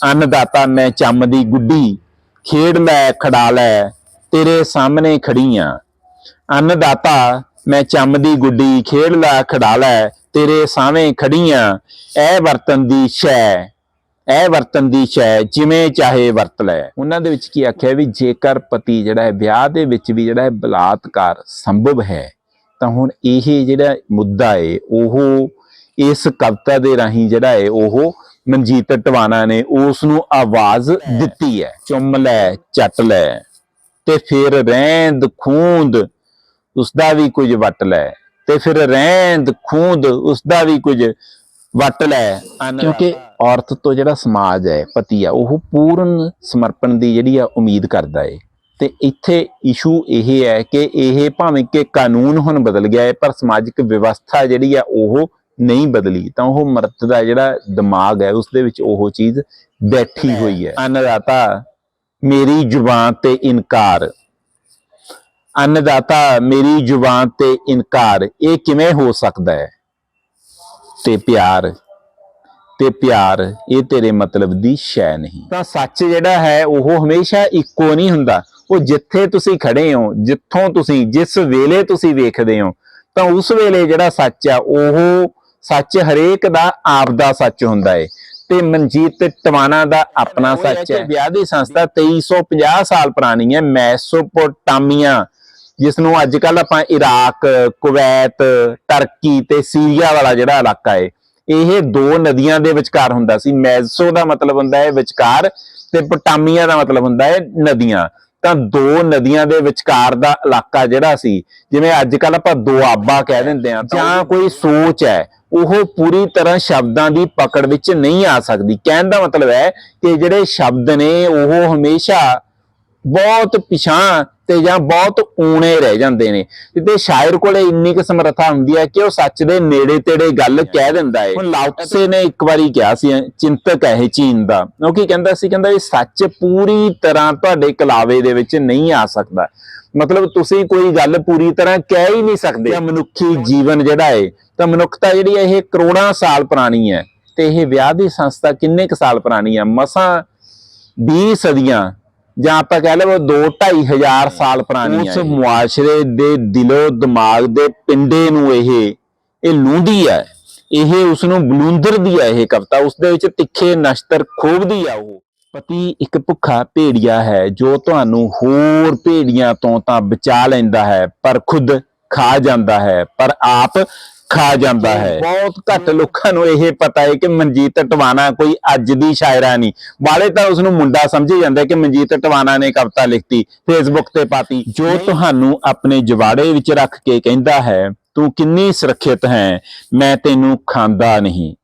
ਅੰਨਦਾਤਾ ਮੈਂ ਚੰਮ ਦੀ ਗੁੱਡੀ, ਖੇਡ ਲੈ, ਖੜਾ ਲੈ, ਤੇਰੇ ਸਾਹਮਣੇ ਖੜੀਆਂ ਅੰਨਦਾਤਾ ਮੈਂ ਚੰਮ ਦੀ ਗੁੱਡੀ, ਖੇਡ ਲੈ, ਖੜਾ ਲੈ, ਤੇਰੇ ਸਾਹਮਣੇ ਖੜੀਆਂ ਐ ਵਰਤਨ ਦੀ ਸ਼ੈ ਐ ਵਰਤਨ ਦੀ ਸ਼ੈ, ਜਿਵੇਂ ਚਾਹੇ ਵਰਤ ਲੈ। ਉਹਨਾਂ ਦੇ ਵਿੱਚ ਕੀ ਆਖਿਆ ਵੀ ਜੇਕਰ ਪਤੀ ਜਿਹੜਾ ਹੈ, ਵਿਆਹ ਦੇ ਵਿੱਚ ਵੀ ਜਿਹੜਾ ਹੈ, ਬਲਾਤਕਾਰ ਸੰਭਵ ਹੈ, ਤਾਂ ਹੁਣ ਇਹ ਜਿਹੜਾ ਮੁੱਦਾ ਏ, ਉਹ ਇਸ ਕਵਿਤਾ ਦੇ ਰਾਹੀਂ ਜਿਹੜਾ ਹੈ ਉਹ ਮਨਜੀਤ ਟਵਾਣਾ ਨੇ ਉਸ ਨੂੰ ਆਵਾਜ਼ ਦਿੱਤੀ ਹੈ। ਚੁੰਮ ਲੈ ਚੱਟ ਲੈ ਤੇ ਫਿਰ ਰਹਿੰਦ ਖੂੰਦ ਉਸ ਦਾ ਵੀ ਕੁਝ ਵਟ ਲੈ। ਤੇ ਫਿਰ ਰਹਿੰਦ ਖੂੰਦ ਉਸ ਦਾ ਵੀ ਕੁਝ ਵਟ ਲੈ। ਕਿਉਂਕਿ ਔਰਤ ਤੋਂ ਜਿਹੜਾ ਸਮਾਜ ਹੈ ਪਤੀ ਆ ਉਹ ਪੂਰਨ ਸਮਰਪਣ ਦੀ ਜਿਹੜੀ ਆ ਉਮੀਦ ਕਰਦਾ ਹੈ ਤੇ ਇੱਥੇ ਇਸ਼ੂ ਇਹ ਹੈ ਕਿ ਇਹ ਭਾਵੇਂ ਕਿ ਕਾਨੂੰਨ ਹੁਣ ਬਦਲ ਗਿਆ ਹੈ ਪਰ ਸਮਾਜਿਕ ਵਿਵਸਥਾ ਜਿਹੜੀ ਆ ਉਹ ਨਹੀਂ ਬਦਲੀ ਤਾਂ ਉਹ ਮਰਦ ਦਾ ਜਿਹੜਾ ਦਿਮਾਗ ਹੈ ਉਸ ਦੇ ਵਿੱਚ ਉਹ ਚੀਜ਼ ਬੈਠੀ ਹੋਈ ਹੈ। ਅੰਨਦਾਤਾ ਮੇਰੀ ਜ਼ੁਬਾਨ ਤੇ ਇਨਕਾਰ। ਅੰਨਦਾਤਾ ਮੇਰੀ ਜ਼ੁਬਾਨ ਤੇ ਇਨਕਾਰ ਇਹ ਕਿਵੇਂ ਹੋ ਸਕਦਾ ਹੈ? ਤੇ ਪਿਆਰ ਤੇ ਪਿਆਰ ਇਹ ਤੇਰੇ ਮਤਲਬ ਦੀ ਸ਼ੈ ਨਹੀਂ। ਤਾਂ ਸੱਚ ਜਿਹੜਾ ਹੈ ਉਹ ਹਮੇਸ਼ਾ ਇੱਕੋ ਨਹੀਂ ਹੁੰਦਾ। ਉਹ ਜਿੱਥੇ ਤੁਸੀਂ ਖੜੇ ਹੋ ਜਿੱਥੋਂ ਤੁਸੀਂ ਜਿਸ ਵੇਲੇ ਤੁਸੀਂ ਵੇਖਦੇ ਹੋ ਤਾਂ ਉਸ ਵੇਲੇ ਜਿਹੜਾ ਸੱਚ ਆ ਉਹ ਸੱਚ ਹਰੇਕ ਦਾ ਆਪ ਦਾ ਸੱਚ ਹੁੰਦਾ ਹੈ ਤੇ ਮਨਜੀਤ ਟਵਾਣਾ ਦਾ ਆਪਣਾ ਸੱਚ ਹੈ। ਵਿਆਹ ਦੀ ਸੰਸਥਾ 2350 ਸਾਲ ਪੁਰਾਣੀ ਹੈ ਮੈਸੋਪੋਟਾਮੀਆ ਜਿਸ ਨੂੰ ਅੱਜ ਕੱਲ ਆਪਾਂ ਇਰਾਕ ਕੁਵੈਤ ਟਰਕੀ ਤੇ ਸੀਰੀਆ ਵਾਲਾ ਜਿਹੜਾ ਇਲਾਕਾ ਹੈ ਇਹ ਦੋ ਨਦੀਆਂ ਦੇ ਵਿਚਕਾਰ ਹੁੰਦਾ ਸੀ। ਮੈਸੋ ਦਾ ਮਤਲਬ ਹੁੰਦਾ ਹੈ ਵਿਚਕਾਰ ਤੇ ਪੋਟਾਮੀਆ ਦਾ ਮਤਲਬ ਹੁੰਦਾ ਹੈ ਨਦੀਆਂ। ਤਾਂ ਦੋ ਨਦੀਆਂ ਦੇ ਵਿਚਕਾਰ ਦਾ ਇਲਾਕਾ ਜਿਹੜਾ ਸੀ ਜਿਵੇਂ ਅੱਜ ਕੱਲ ਆਪਾਂ ਦੁਆਬਾ ਕਹਿ ਦਿੰਦੇ ਆ ਜਾਂ ਕੋਈ ਸੋਚ ਹੈ ਉਹ ਪੂਰੀ ਤਰ੍ਹਾਂ ਸ਼ਬਦਾਂ ਦੀ ਪਕੜ ਵਿੱਚ ਨਹੀਂ ਆ ਸਕਦੀ। ਕਹਿਣ ਦਾ ਮਤਲਬ ਹੈ ਕਿ ਜਿਹੜੇ ਸ਼ਬਦ ਨੇ ਉਹ ਹਮੇਸ਼ਾ ਬਹੁਤ ਪਿਛਾਂ ਤੇ ਜਾਂ ਬਹੁਤ ਊਣੇ ਰਹਿ ਜਾਂਦੇ ਨੇ। ਤੇ ਸ਼ਾਇਰ ਕੋਲੇ ਇੰਨੀ ਕੁ ਸਮਰੱਥਾ ਹੁੰਦੀ ਹੈ ਕਿ ਉਹ ਸੱਚ ਦੇ ਨੇੜੇ ਤੇੜੇ ਗੱਲ ਕਹਿ ਦਿੰਦਾ ਹੈ ਹੁਣ ਲਾਉਤਸੇ ਨੇ ਇੱਕ ਵਾਰੀ ਕਿਹਾ ਸੀ ਚਿੰਤਕ ਹੈ ਇਹ ਚੀਨ ਦਾ। ਉਹ ਕੀ ਕਹਿੰਦਾ ਸੀ? ਕਹਿੰਦਾ ਇਹ ਸੱਚ ਪੂਰੀ ਤਰ੍ਹਾਂ ਤੁਹਾਡੇ ਕਲਾਵੇ ਦੇ ਵਿੱਚ ਨਹੀਂ ਆ ਸਕਦਾ। ਮਤਲਬ ਤੁਸੀਂ ਕੋਈ ਗੱਲ ਪੂਰੀ ਤਰ੍ਹਾਂ ਕਹਿ ਹੀ ਨਹੀਂ ਸਕਦੇ। ਜਾਂ ਮਨੁੱਖੀ ਜੀਵਨ ਜਿਹੜਾ ਹੈ ਤਾਂ ਮਨੁੱਖਤਾ ਜਿਹੜੀ ਹੈ ਇਹ ਕਰੋੜਾਂ ਸਾਲ ਪੁਰਾਣੀ ਹੈ ਤੇ ਇਹ ਵਿਆਹ ਦੀ ਸੰਸਥਾ ਕਿੰਨੇ ਕੁ ਸਾਲ ਪੁਰਾਣੀ ਹੈ ਮਸਾਂ 20 ਸਦੀਆਂ ਜਾਂ ਆਪਾਂ ਕਹਿ ਲਓ 2 ਹਜ਼ਾਰ ਸਾਲ ਪੁਰਾਣੀ ਹੈ ਉਸ ਮੁਆਸ਼ਰੇ ਦੇ ਦਿਲੋ ਦਿਮਾਗ ਦੇ ਪਿੰਡੇ ਨੂੰ ਇਹ ਇਹ ਲੂੰਦੀ ਹੈ ਇਹ ਉਸ ਨੂੰ ਬਲੂੰਦਰਦੀ ਹੈ ਇਹ ਕਵਿਤਾ। ਉਸ ਦੇ ਵਿੱਚ ਤਿੱਖੇ ਨਸ਼ਤਰ ਖੋਬਦੀ ਆ ਉਹ। ਪਤੀ ਇੱਕ ਭੁੱਖਾ ਭੇੜੀਆ ਹੈ ਜੋ ਤੁਹਾਨੂੰ ਹੋਰ ਭੇੜੀਆਂ ਤੋਂ ਤਾਂ ਬਚਾ ਲੈਂਦਾ ਹੈ ਪਰ ਖੁਦ ਖਾ ਜਾਂਦਾ ਹੈ। ਪਰ ਆਪ ਖਾ ਜਾਂਦਾ ਹੈ। ਬਹੁਤ ਘੱਟ ਲੋਕਾਂ ਨੂੰ ਇਹ ਪਤਾ ਹੈ ਕਿ ਮਨਜੀਤ ਟਵਾਣਾ ਕੋਈ ਅੱਜ ਦੀ ਸ਼ਾਇਰਾ ਨਹੀਂ। ਬਾਲੇ ਤਾਂ ਉਸ ਨੂੰ ਮੁੰਡਾ ਸਮਝੇ ਜਾਂਦਾ ਕਿ ਮਨਜੀਤ ਟਵਾਣਾ ਨੇ ਕਵਿਤਾ ਲਿਖਤੀ ਫੇਸਬੁੱਕ ਤੇ ਪਾਤੀ। ਜੋ ਤੁਹਾਨੂੰ ਆਪਣੇ ਜਵਾੜੇ ਵਿੱਚ ਰੱਖ ਕੇ ਕਹਿੰਦਾ ਹੈ ਤੂੰ ਕਿੰਨੀ ਸੁਰੱਖਿਅਤ ਹੈ ਮੈਂ ਤੈਨੂੰ ਖਾਂਦਾ ਨਹੀਂ।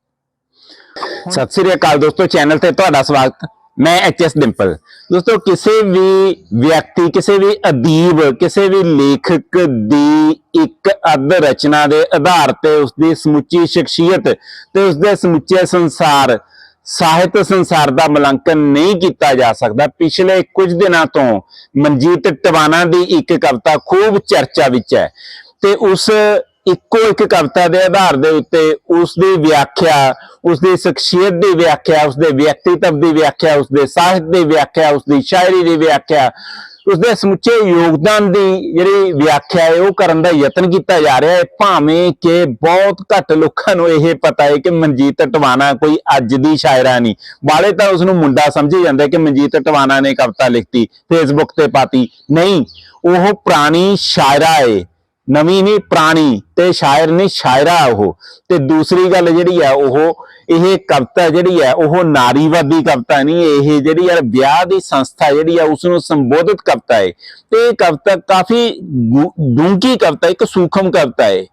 ਸਤਿ ਸ੍ਰੀ ਅਕਾਲ ਦੋਸਤੋ ਚੈਨਲ ਤੇ ਤੁਹਾਡਾ ਸਵਾਗਤ। ਮੈਂ ਐਚ ਐਸ ਡਿੰਪਲ ਦੋਸਤੋ, ਕਿਸੇ ਵੀ ਵਿਅਕਤੀ, ਕਿਸੇ ਵੀ ਅਦੀਬ, ਕਿਸੇ ਵੀ ਲੇਖਕ ਦੀ ਇੱਕ ਅੱਧ ਰਚਨਾ ਦੇ ਆਧਾਰ ਤੇ ਉਸਦੀ ਸਮੁੱਚੀ ਸ਼ਖਸੀਅਤ ਤੇ ਉਸਦੇ ਸਮੁੱਚੇ ਸੰਸਾਰ, ਸਾਹਿਤ ਸੰਸਾਰ ਦਾ ਮੁਲਾਂਕਣ ਨਹੀਂ ਕੀਤਾ ਜਾ ਸਕਦਾ। ਪਿਛਲੇ ਕੁਝ ਦਿਨਾਂ ਤੋਂ ਮਨਜੀਤ ਟਵਾਣਾ ਦੀ ਇੱਕ ਕਵਿਤਾ ਖੂਬ ਚਰਚਾ ਵਿੱਚ ਹੈ ਤੇ ਉਸ ਇੱਕੋ ਇੱਕ ਕਵਿਤਾ ਦੇ ਆਧਾਰ ਦੇ ਉੱਤੇ ਉਸ ਦੀ ਵਿਆਖਿਆ ਉਸ ਦੀ ਸ਼ਖਸੀਅਤ ਦੀ ਵਿਆਖਿਆ ਉਸ ਦੇ ਵਿਅਕਤੀਤਵ ਦੀ ਵਿਆਖਿਆ ਉਸ ਦੇ ਸਾਹਿਤ ਦੀ ਵਿਆਖਿਆ ਉਸ ਦੀ ਸ਼ਾਇਰੀ ਦੀ ਵਿਆਖਿਆ ਉਸ ਦੇ ਸਮੁੱਚੇ ਯੋਗਦਾਨ ਦੀ ਜਿਹੜੀ ਵਿਆਖਿਆ ਹੈ, ਉਹ ਕਰਨ ਦਾ ਯਤਨ ਕੀਤਾ ਜਾ ਰਿਹਾ ਹੈ। ਭਾਵੇਂ ਕਿ ਬਹੁਤ ਘੱਟ ਲੋਕਾਂ ਨੂੰ ਇਹ ਪਤਾ ਹੈ ਕਿ ਮਨਜੀਤ ਟਵਾਣਾ ਕੋਈ ਅੱਜ ਦੀ ਸ਼ਾਇਰਾ ਨਹੀਂ। ਵਾਲੇ ਤਾਂ ਉਸ ਨੂੰ ਮੁੰਡਾ ਸਮਝੀ ਜਾਂਦਾ ਕਿ ਮਨਜੀਤ ਟਵਾਣਾ ਨੇ ਕਵਿਤਾ ਲਿਖਤੀ ਫੇਸਬੁੱਕ ਤੇ ਪਾਤੀ। ਨਹੀਂ, ਉਹ ਪੁਰਾਣੀ ਸ਼ਾਇਰਾ ਹੈ। ਨਵੀਂ ਨਹੀਂ, ਪੁਰਾਣੀ। ਤੇ ਸ਼ਾਇਰ ਨਹੀਂ ਸ਼ਾਇਰਾ ਉਹ। ਤੇ ਦੂਸਰੀ ਗੱਲ ਜਿਹੜੀ ਆ, ਉਹ ਇਹ ਕਵਿਤਾ ਜਿਹੜੀ ਹੈ, ਉਹ ਨਾਰੀਵਾਦੀ ਕਵਿਤਾ ਨਹੀਂ, ਇਹ ਜਿਹੜੀ ਆ ਵਿਆਹ ਦੀ ਸੰਸਥਾ ਜਿਹੜੀ ਆ ਉਸ ਨੂੰ ਸੰਬੋਧਿਤ ਕਵਿਤਾ ਹੈ ਤੇ ਇਹ ਕਵਿਤਾ ਕਾਫੀ ਡੂੰਘੀ ਕਵਿਤਾ, ਇੱਕ ਸੂਖਮ ਕਵਿਤਾ ਹੈ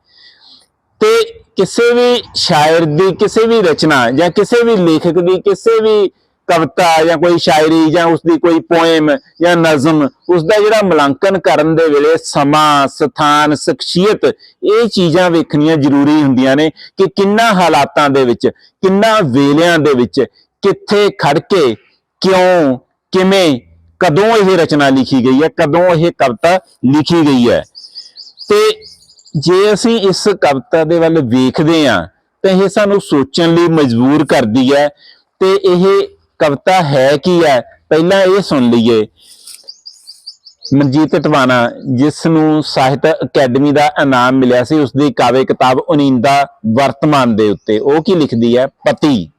ਤੇ ਕਿਸੇ ਵੀ ਸ਼ਾਇਰ ਦੀ, ਕਿਸੇ ਵੀ ਰਚਨਾ ਜਾਂ ਕਿਸੇ ਵੀ ਲੇਖਕ ਦੀ, ਕਿਸੇ ਵੀ ਕਵਿਤਾ ਜਾਂ ਕੋਈ ਸ਼ਾਇਰੀ ਜਾਂ ਉਸ ਦੀ ਕੋਈ ਪੋਇਮ ਜਾਂ ਨਜ਼ਮ ਉਸ ਦਾ ਜਿਹੜਾ ਮੁਲਾਂਕਣ ਕਰਨ ਦੇ ਵੇਲੇ ਸਮਾਂ, ਸਥਾਨ, ਸ਼ਖਸੀਅਤ, ਇਹ ਚੀਜ਼ਾਂ ਵੇਖਣੀਆਂ ਜ਼ਰੂਰੀ ਹੁੰਦੀਆਂ ਨੇ ਕਿ ਕਿੰਨਾ ਹਾਲਾਤਾਂ ਦੇ ਵਿੱਚ, ਕਿੰਨਾ ਵੇਲਿਆਂ ਦੇ ਵਿੱਚ, ਕਿੱਥੇ ਖੜ ਕੇ, ਕਿਉਂ, ਕਿਵੇਂ, ਕਦੋਂ ਇਹ ਰਚਨਾ ਲਿਖੀ ਗਈ ਹੈ, ਕਦੋਂ ਇਹ ਕਵਿਤਾ ਲਿਖੀ ਗਈ ਹੈ। ਤੇ ਜੇ ਅਸੀਂ ਇਸ ਕਵਿਤਾ ਦੇ ਵੱਲ ਵੇਖਦੇ ਹਾਂ, ਤਾਂ ਇਹ ਸਾਨੂੰ ਸੋਚਣ ਲਈ ਮਜਬੂਰ ਕਰਦੀ ਹੈ ਤੇ ਇਹ ਕਵਿਤਾ ਹੈ ਕੀ ਹੈ? ਪਹਿਲਾਂ ਇਹ ਸੁਣ ਲਈਏ। ਮਨਜੀਤ ਟਵਾਣਾ, ਜਿਸ ਨੂੰ ਸਾਹਿਤ ਅਕੈਡਮੀ ਦਾ ਇਨਾਮ ਮਿਲਿਆ ਸੀ ਉਸ ਦੀ ਕਾਵਿ ਕਿਤਾਬ ਉਨਿੰਦਾ ਵਰਤਮਾਨ ਦੇ ਉੱਤੇ। ਉਹ ਕੀ ਲਿਖਦੀ ਹੈ? ਪਤੀ।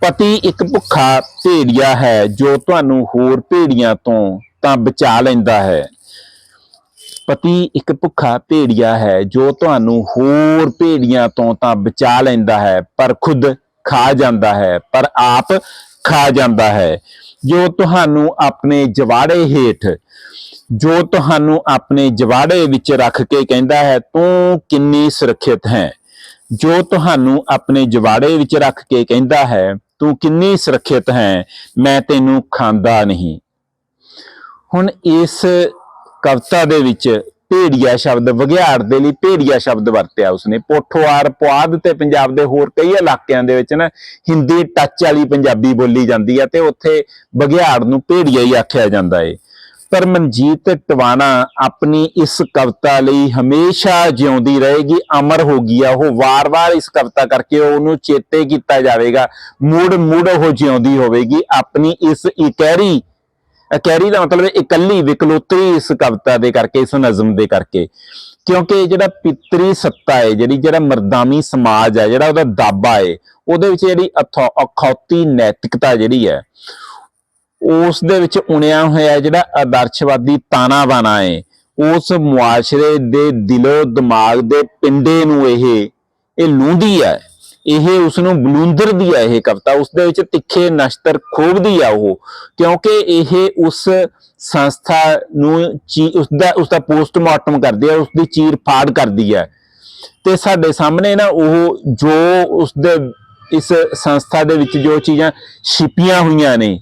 ਪਤੀ ਇੱਕ ਭੁੱਖਾ ਭੇੜੀਆ ਹੈ, ਜੋ ਤੁਹਾਨੂੰ ਹੋਰ ਭੇੜੀਆਂ ਤੋਂ ਤਾਂ ਬਚਾ ਲੈਂਦਾ ਹੈ। ਪਤੀ ਇੱਕ ਭੁੱਖਾ ਭੇੜੀਆ ਹੈ, ਜੋ ਤੁਹਾਨੂੰ ਹੋਰ ਭੇੜੀਆਂ ਤੋਂ ਤਾਂ ਬਚਾ ਲੈਂਦਾ ਹੈ, ਪਰ ਖੁਦ ਖਾ ਜਾਂਦਾ ਹੈ, ਪਰ ਆਪ ਖਾ ਜਾਂਦਾ ਹੈ। ਜੋ ਤੁਹਾਨੂੰ ਆਪਣੇ ਜਵਾੜੇ ਹੇਠ, ਜੋ ਤੁਹਾਨੂੰ ਆਪਣੇ ਜਵਾੜੇ ਵਿੱਚ ਰੱਖ ਕੇ ਕਹਿੰਦਾ ਹੈ, ਤੂੰ ਕਿੰਨੀ ਸੁਰੱਖਿਅਤ ਹੈ। ਜੋ ਤੁਹਾਨੂੰ ਆਪਣੇ ਜਵਾੜੇ ਵਿੱਚ ਰੱਖ ਕੇ ਕਹਿੰਦਾ ਹੈ, ਤੂੰ ਕਿੰਨੀ ਸੁਰੱਖਿਅਤ ਹੈ, ਮੈਂ ਤੈਨੂੰ ਖਾਂਦਾ ਨਹੀਂ। ਹੁਣ ਇਸ ਕਵਿਤਾ ਦੇ ਵਿੱਚ ਭੇੜੀਆ ਸ਼ਬਦ ਵਗਿਆੜ ਦੇ ਲਈ ਭੇੜੀਆ ਸ਼ਬਦ ਵਰਤਿਆ ਉਸਨੇ। ਪੋਠੋਆਰ ਪੁਆਧ ਤੇ ਪੰਜਾਬ ਦੇ ਹੋਰ ਕਈ ਇਲਾਕਿਆਂ ਦੇ ਵਿੱਚ ਨਾ ਹਿੰਦੀ ਟੱਚ ਵਾਲੀ ਪੰਜਾਬੀ ਬੋਲੀ ਜਾਂਦੀ ਹੈ ਤੇ ਉੱਥੇ ਬਗਿਆੜ ਨੂੰ ਭੇੜੀਆ ਹੀ ਆਖਿਆ ਜਾਂਦਾ ਏ। ਪਰ ਮਨਜੀਤ ਟਵਾਣਾ ਆਪਣੀ ਇਸ ਕਵਿਤਾ ਲਈ ਹਮੇਸ਼ਾ ਜਿਉਂਦੀ ਰਹੇਗੀ, ਅਮਰ ਹੋ ਗਈ ਆ। ਉਹ ਵਾਰ-ਵਾਰ ਇਸ ਕਵਿਤਾ ਕਰਕੇ ਉਹਨੂੰ ਚੇਤੇ ਕੀਤਾ ਜਾਵੇਗਾ। ਮੁੜ ਮੁੜ ਉਹ ਜਿਉਂਦੀ ਹੋਵੇਗੀ। ਆਪਣੀ ਇਸ ਇਕਹਿਰੀ ਅਕੈਰੀ ਦਾ ਮਤਲਬ ਹੈ ਇਕੱਲੀ ਵਿਕਲੋਤਰੀ ਇਸ ਕਵਿਤਾ ਦੇ ਕਰਕੇ, ਇਸ ਨਜ਼ਮ ਦੇ ਕਰਕੇ। ਕਿਉਂਕਿ ਜਿਹੜਾ ਪਿਤਰੀ ਸੱਤਾ ਹੈ, ਜਿਹੜੀ ਜਿਹੜਾ ਮਰਦਾਨੀ ਸਮਾਜ ਹੈ, ਜਿਹੜਾ ਉਹਦਾ ਦਾਬਾ ਹੈ, ਉਹਦੇ ਵਿੱਚ ਜਿਹੜੀ ਅਥੌ- ਅਖੌਤੀ ਨੈਤਿਕਤਾ ਜਿਹੜੀ ਹੈ, ਉਸ ਦੇ ਵਿੱਚ ਉਣਿਆ ਹੋਇਆ ਜਿਹੜਾ ਆਦਰਸ਼ਵਾਦੀ ਤਾਣਾ ਬਾਣਾ ਹੈ, ਉਸ ਮੁਆਸ਼ਰੇ ਦੇ ਦਿਲੋਂ ਦਿਮਾਗ ਦੇ ਪਿੰਡੇ ਨੂੰ ਇਹ ਇਹ ਲੂੰਦੀ ਹੈ। ਇਹ ਉਸ ਨੂੰ ਬਲੂੰਦਰਦੀ ਹੈ ਇਹ ਕਵਿਤਾ। ਉਸ ਦੇ ਵਿੱਚ ਤਿੱਖੇ ਨਸ਼ਤਰ ਖੋਬਦੀ ਆ ਉਹ। ਕਿਉਂਕਿ ਇਹ ਉਸ ਸੰਸਥਾ ਨੂੰ ਉਸ ਦਾ ਉਸ ਦਾ ਪੋਸਟਮਾਰਟਮ ਕਰਦੀ ਹੈ ਉਸ ਦੀ ਚੀਰ ਫਾੜ ਕਰਦੀ ਹੈ ਤੇ ਸਾਡੇ ਸਾਹਮਣੇ ਨਾ ਉਹ ਜੋ ਉਸ ਦੇ ਇਸ ਸੰਸਥਾ ਦੇ ਵਿੱਚ ਜੋ ਚੀਜ਼ਾਂ ਛਿਪੀਆਂ ਹੋਈਆਂ ਨੇ,